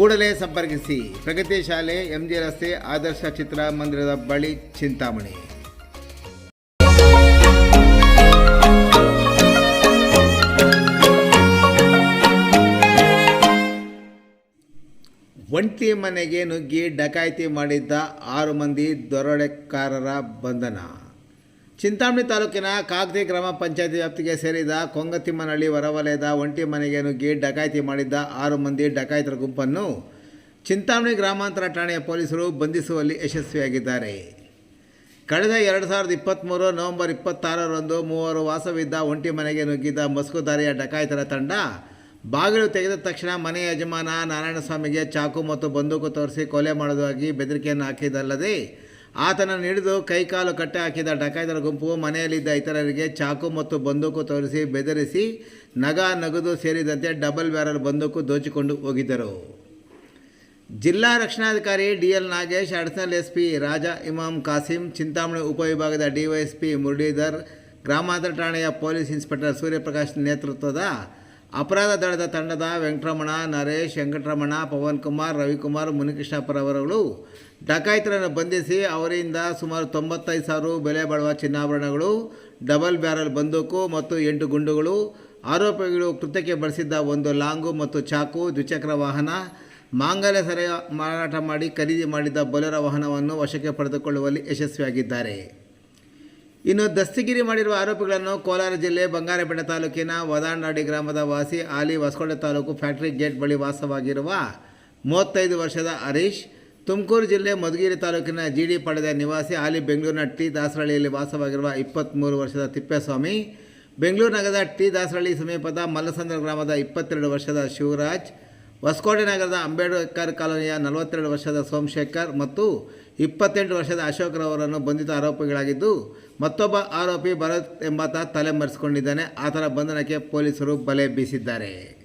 ಕೂಡಲೇ ಸಂಪರ್ಕಿಸಿ. ಪ್ರಗತಿ ಶಾಲೆ, ಎಂಜಿ ರಸ್ತೆ, ಆದರ್ಶ ಚಿತ್ರಮಂದಿರದ ಬಳಿ ಚಿಂತಾಮಣಿ. ಒಂಟಿ ಮನೆಗೆ ನುಗ್ಗಿ ಡಕಾಯಿತಿ ಮಾಡಿದ್ದ ಆರು ಮಂದಿ ದರೋಡೆಕಾರರ ಬಂಧನ. ಚಿಂತಾಮಣಿ ತಾಲೂಕಿನ ಕಾಗದಿ ಗ್ರಾಮ ಪಂಚಾಯತಿ ವ್ಯಾಪ್ತಿಗೆ ಸೇರಿದ ಕೊಂಗತಿಮ್ಮನಹಳ್ಳಿ ಹೊರವಲಯದ ಒಂಟಿ ಮನೆಗೆ ನುಗ್ಗಿ ಡಕಾಯಿತಿ ಮಾಡಿದ್ದ ಆರು ಮಂದಿ ಡಕಾಯಿತರ ಗುಂಪನ್ನು ಚಿಂತಾಮಣಿ ಗ್ರಾಮಾಂತರ ಠಾಣೆಯ ಪೊಲೀಸರು ಬಂಧಿಸುವಲ್ಲಿ ಯಶಸ್ವಿಯಾಗಿದ್ದಾರೆ. ಕಳೆದ ಎರಡು ಸಾವಿರದ ಇಪ್ಪತ್ತ್ಮೂರು ನವೆಂಬರ್ ಇಪ್ಪತ್ತಾರರಂದು ಮೂವರು ವಾಸವಿದ್ದ ಒಂಟಿ ಮನೆಗೆ ನುಗ್ಗಿದ್ದ ಮಸ್ಕುದಾರಿಯ ಡಕಾಯಿತರ ತಂಡ ಬಾಗಿಲು ತೆಗೆದ ತಕ್ಷಣ ಮನೆಯ ಯಜಮಾನ ನಾರಾಯಣಸ್ವಾಮಿಗೆ ಚಾಕು ಮತ್ತು ಬಂದೂಕು ತೋರಿಸಿ ಕೊಲೆ ಮಾಡುವುದಾಗಿ ಬೆದರಿಕೆಯನ್ನು ಹಾಕಿದ್ದಲ್ಲದೆ ಆತನನ್ನು ಹಿಡಿದು ಕೈಕಾಲು ಕಟ್ಟೆ ಹಾಕಿದ ಡಕಾಯಿತರ ಗುಂಪು ಮನೆಯಲ್ಲಿದ್ದ ಇತರರಿಗೆ ಚಾಕು ಮತ್ತು ಬಂದೂಕು ತೋರಿಸಿ ಬೆದರಿಸಿ ನಗ ನಗದು ಸೇರಿದಂತೆ ಡಬಲ್ ಬ್ಯಾರಲ್ ಬಂದೂಕು ದೋಚಿಕೊಂಡು ಹೋಗಿದ್ದರು. ಜಿಲ್ಲಾ ರಕ್ಷಣಾಧಿಕಾರಿ D L Nagesh additional S P Raja Imam Kasim, Chintamani ಉಪವಿಭಾಗದ ಡಿವೈಎಸ್ಪಿ ಮುರಳೀಧರ್, ಗ್ರಾಮಾಂತರ ಠಾಣೆಯ ಪೊಲೀಸ್ ಇನ್ಸ್ಪೆಕ್ಟರ್ ಸೂರ್ಯಪ್ರಕಾಶ್ ನೇತೃತ್ವದ ಅಪರಾಧ ದಳದ ತಂಡದ ವೆಂಕಟರಮಣ, ನರೇಶ್, ವೆಂಕಟರಮಣ, ಪವನ್ ಕುಮಾರ್, ರವಿಕುಮಾರ್ ಮುನಿಕೃಷ್ಣಪ್ಪರವರುಗಳು ಡಕಾಯಿತರನ್ನು ಬಂಧಿಸಿ ಅವರಿಂದ ಸುಮಾರು ತೊಂಬತ್ತೈದು ಸಾವಿರ ಬೆಲೆ ಬಾಳುವ ಚಿನ್ನಾಭರಣಗಳು, ಡಬಲ್ ಬ್ಯಾರಲ್ ಬಂದೂಕು ಮತ್ತು ಎಂಟು ಗುಂಡುಗಳು, ಆರೋಪಿಗಳು ಕೃತ್ಯಕ್ಕೆ ಬಳಸಿದ್ದ ಒಂದು ಲಾಂಗು ಮತ್ತು ಚಾಕು, ದ್ವಿಚಕ್ರ ವಾಹನ, ಮಾಂಗಲ್ಯ ಸರ ಮಾರಾಟ ಮಾಡಿ ಖರೀದಿ ಮಾಡಿದ್ದ ಬೊಲೆರ ವಾಹನವನ್ನು ವಶಕ್ಕೆ ಪಡೆದುಕೊಳ್ಳುವಲ್ಲಿ ಯಶಸ್ವಿಯಾಗಿದ್ದಾರೆ. ಇನ್ನು ದಸ್ತಗಿರಿ ಮಾಡಿರುವ ಆರೋಪಿಗಳನ್ನು ಕೋಲಾರ ಜಿಲ್ಲೆ ಬಂಗಾರಪೇಟೆ ತಾಲೂಕಿನ ವದಾಂಡಾಡಿ ಗ್ರಾಮದ ವಾಸಿ ಆಲಿ ಹೊಸಕೋಟೆ ತಾಲೂಕು ಫ್ಯಾಕ್ಟರಿ ಗೇಟ್ ಬಳಿ ವಾಸವಾಗಿರುವ ಮೂವತ್ತೈದು ವರ್ಷದ ಹರೀಶ್, ತುಮಕೂರು ಜಿಲ್ಲೆ ಮಧುಗಿರಿ ತಾಲೂಕಿನ ಜಿ ಡಿ ಪಾಳ್ಯದ ನಿವಾಸಿ ಆಲಿ ಬೆಂಗಳೂರಿನ ಟಿ ದಾಸರಳ್ಳಿಯಲ್ಲಿ ವಾಸವಾಗಿರುವ ಇಪ್ಪತ್ತ್ಮೂರು ವರ್ಷದ ತಿಪ್ಪೇಸ್ವಾಮಿ, ಬೆಂಗಳೂರು ನಗರದ ಟಿ ದಾಸರಳ್ಳಿ ಸಮೀಪದ ಮಲ್ಲಸಂದ್ರ ಗ್ರಾಮದ ಇಪ್ಪತ್ತೆರಡು ವರ್ಷದ ಶಿವರಾಜ್ ಹೊಸಕೋಟೆ ನಗರದ ಅಂಬೇಡ್ಕರ್ ಕಾಲೋನಿಯ ನಲವತ್ತೆರಡು ವರ್ಷದ ಸೋಮಶೇಖರ್ ಮತ್ತು ಇಪ್ಪತ್ತೆಂಟು ವರ್ಷದ ಅಶೋಕ್ರವರನ್ನು ಬಂಧಿತ ಆರೋಪಿಗಳಾಗಿದ್ದು, ಮತ್ತೊಬ್ಬ ಆರೋಪಿ ಭರತ್ ಎಂಬಾತ ತಲೆಮರೆಸಿಕೊಂಡಿದ್ದಾನೆ. ಆತನ ಬಂಧನಕ್ಕೆ ಪೊಲೀಸರು ಬಲೆ ಬೀಸಿದ್ದಾರೆ.